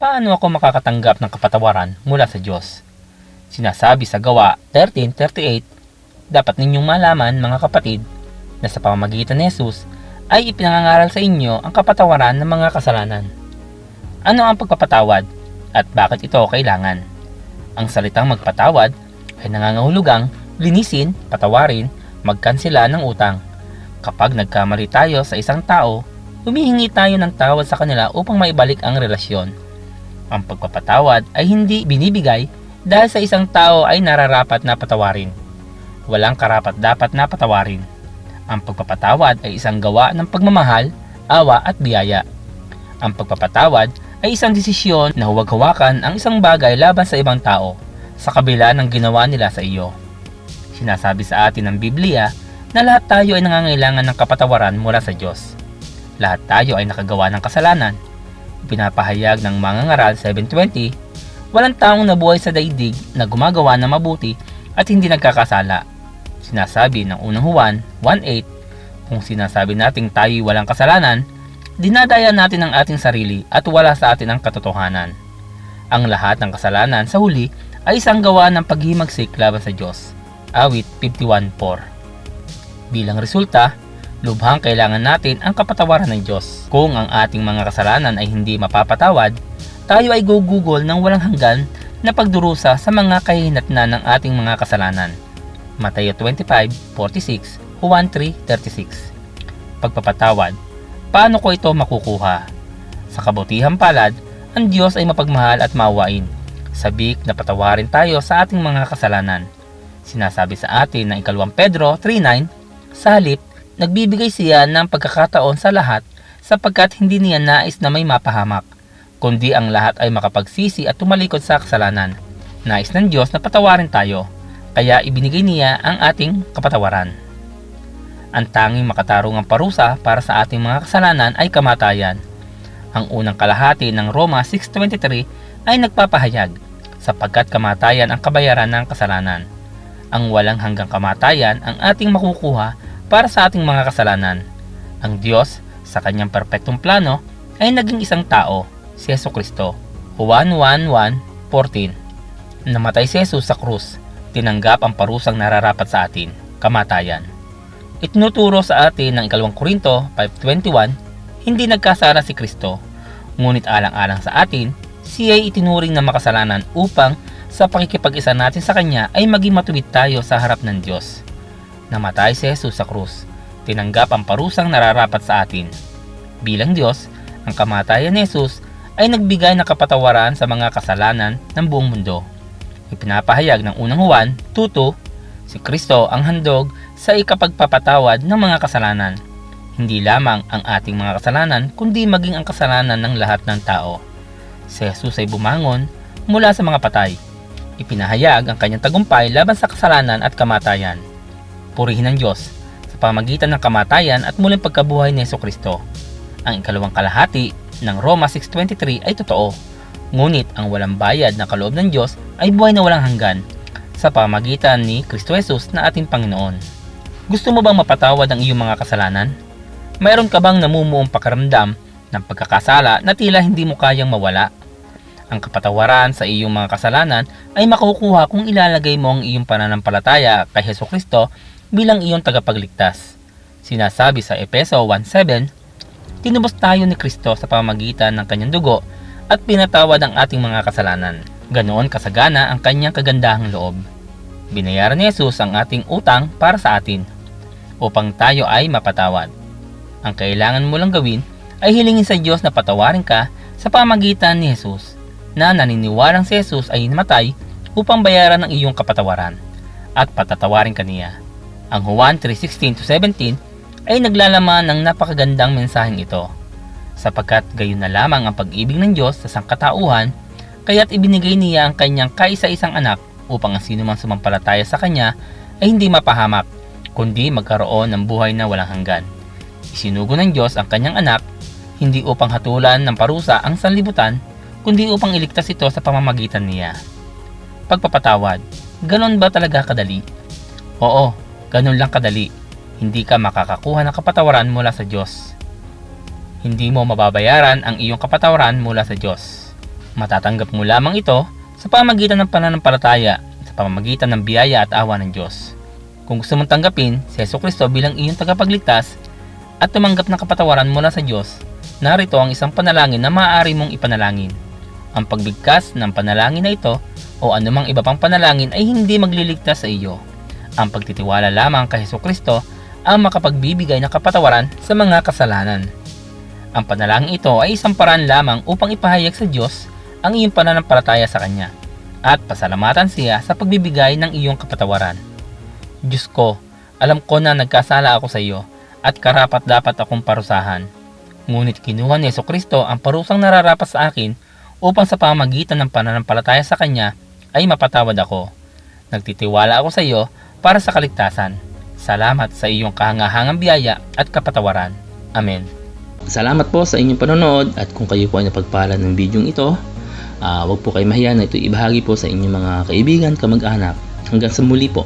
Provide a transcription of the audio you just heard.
Paano ako makakatanggap ng kapatawaran mula sa Diyos? Sinasabi sa gawa 13.38, dapat ninyong malaman mga kapatid na sa pamamagitan ni Jesus ay ipinangangaral sa inyo ang kapatawaran ng mga kasalanan. Ano ang pagpapatawad at bakit ito kailangan? Ang salitang magpatawad ay nangangahulugang linisin, patawarin, magkansela ng utang. Kapag nagkamali tayo sa isang tao, humihingi tayo ng tawad sa kanila upang maibalik ang relasyon. Ang pagpapatawad ay hindi binibigay dahil sa isang tao ay nararapat na patawarin. Walang karapat dapat na patawarin. Ang pagpapatawad ay isang gawa ng pagmamahal, awa at biyaya. Ang pagpapatawad ay isang desisyon na huwag hawakan ang isang bagay laban sa ibang tao sa kabila ng ginawa nila sa iyo. Sinasabi sa atin ng Biblia na lahat tayo ay nangangailangan ng kapatawaran mula sa Diyos. Lahat tayo ay nakagawa ng kasalanan. Pinapahayag ng mga ngaral 720, walang taong nabuhay sa daigdig na gumagawa ng mabuti at hindi nagkakasala. Sinasabi ng unang Juan 1.8, kung sinasabi nating tayo walang kasalanan, dinadaya natin ang ating sarili at wala sa atin ang katotohanan. Ang lahat ng kasalanan sa huli ay isang gawa ng paghimagsik laban sa Diyos. Awit 51.4 Bilang resulta, lubhang kailangan natin ang kapatawaran ng Diyos. Kung ang ating mga kasalanan ay hindi mapapatawad, tayo ay gugugol ng walang hanggan na pagdurusa sa mga kahihinatnan ng ating mga kasalanan. Mateo 25:46, Juan 3:36. Pagpapatawad. Paano ko ito makukuha? Sa kabutihang palad, ang Diyos ay mapagmahal at maawain. Sabik na patawarin tayo sa ating mga kasalanan. Sinasabi sa atin ng ikalawang Pedro 3.9, sa halip, nagbibigay siya ng pagkakataon sa lahat sapagkat hindi niya nais na may mapahamak, kundi ang lahat ay makapagsisi at tumalikod sa kasalanan. Nais ng Diyos na patawarin tayo, kaya ibinigay niya ang ating kapatawaran. Ang tanging makatarungang parusa para sa ating mga kasalanan ay kamatayan. Ang unang kalahati ng Roma 6.23 ay nagpapahayag, sapagkat kamatayan ang kabayaran ng kasalanan. Ang walang hanggang kamatayan ang ating makukuha para sa ating mga kasalanan. Ang Diyos, sa kanyang perpektong plano, ay naging isang tao, si Yeso Kristo. Juan 1.1.14 Namatay si Jesus sa krus, tinanggap ang parusang nararapat sa atin, kamatayan. Itinuturo sa atin ng ikalawang Korinto 5.21, hindi nagkasala si Kristo, ngunit alang-alang sa atin, siya ay itinuring na makasalanan upang sa pakikipag-isa natin sa Kanya ay maging matuwid tayo sa harap ng Diyos. Namatay si Jesus sa krus, tinanggap ang parusang nararapat sa atin. Bilang Diyos, ang kamatayan ni Jesus ay nagbigay ng kapatawaran sa mga kasalanan ng buong mundo. Ipinapahayag ng unang Juan 2.2, si Kristo ang handog sa ikapagpapatawad ng mga kasalanan. Hindi lamang ang ating mga kasalanan, kundi maging ang kasalanan ng lahat ng tao. Si Jesus ay bumangon mula sa mga patay. Ipinahayag ang kanyang tagumpay laban sa kasalanan at kamatayan. Purihin ang Diyos sa pamagitan ng kamatayan at muling pagkabuhay ni Yeso Kristo. Ang ikalawang kalahati ng Roma 6.23 ay totoo. Ngunit ang walang bayad na kaloob ng Diyos ay buhay na walang hanggan sa pamagitan ni Kristo Jesus na ating Panginoon. Gusto mo bang mapatawad ang iyong mga kasalanan? Mayroon ka bang namumuong pakaramdam ng pagkakasala na tila hindi mo kayang mawala? Ang kapatawaran sa iyong mga kasalanan ay makukuha kung ilalagay mo ang iyong pananampalataya kay Heso Kristo bilang iyong tagapagligtas. Sinasabi sa Epeso 1.7, Tinubos tayo ni Kristo sa pamagitan ng kanyang dugo at pinatawad ang ating mga kasalanan. Ganoon kasagana ang kanyang kagandahang loob. Binayaran ni Jesus ang ating utang para sa atin upang tayo ay mapatawad. Ang kailangan mo lang gawin ay hilingin sa Diyos na patawarin ka sa pamagitan ni Jesus na naniniwalang si Jesus ay namatay upang bayaran ang iyong kapatawaran at patatawarin ka niya. Ang Juan 3.16-17 ay naglalaman ng napakagandang mensaheng ito sapagkat gayon na lamang ang pag-ibig ng Diyos sa sangkatauhan kaya't ibinigay niya ang kanyang kaisa-isang anak upang ang sino mang sumampalataya sa kanya ay hindi mapahamak kundi magkaroon ng buhay na walang hanggan. Isinugo ng Diyos ang kanyang anak hindi upang hatulan ng parusa ang sanlibutan kundi upang iligtas ito sa pamamagitan niya. Pagpapatawad, ganon ba talaga kadali? Oo, ganon lang kadali. Hindi ka makakakuha ng kapatawaran mula sa Diyos. Hindi mo mababayaran ang iyong kapatawaran mula sa Diyos. Matatanggap mo lamang ito sa pamagitan ng pananampalataya, sa pamamagitan ng biyaya at awa ng Diyos. Kung gusto mong tanggapin si Yeso Kristo bilang iyong tagapagligtas at tumanggap ng kapatawaran mula sa Diyos, narito ang isang panalangin na maaari mong ipanalangin. Ang pagbigkas ng panalangin na ito o anumang iba pang panalangin ay hindi magliligtas sa iyo. Ang pagtitiwala lamang kay Heso Kristo ang makapagbibigay ng kapatawaran sa mga kasalanan. Ang panalangin ito ay isang paraan lamang upang ipahayag sa Diyos ang iyong pananampalataya sa Kanya at pasalamatan siya sa pagbibigay ng iyong kapatawaran. Diyos ko, alam ko na nagkasala ako sa iyo at karapat dapat akong parusahan. Ngunit kinuha ni Yeso Kristo ang parusang nararapat sa akin upang sa pamagitan ng pananampalataya sa Kanya ay mapatawad ako. Nagtitiwala ako sa iyo para sa kaligtasan. Salamat sa iyong kahangahangang biyaya at kapatawaran. Amen. Salamat po sa inyong panonood at kung kayo po ay napagpala ng bidyong ito, ah, huwag po kayo mahiya na ito ibahagi po sa inyong mga kaibigan, kamag-anak. Hanggang sa muli po.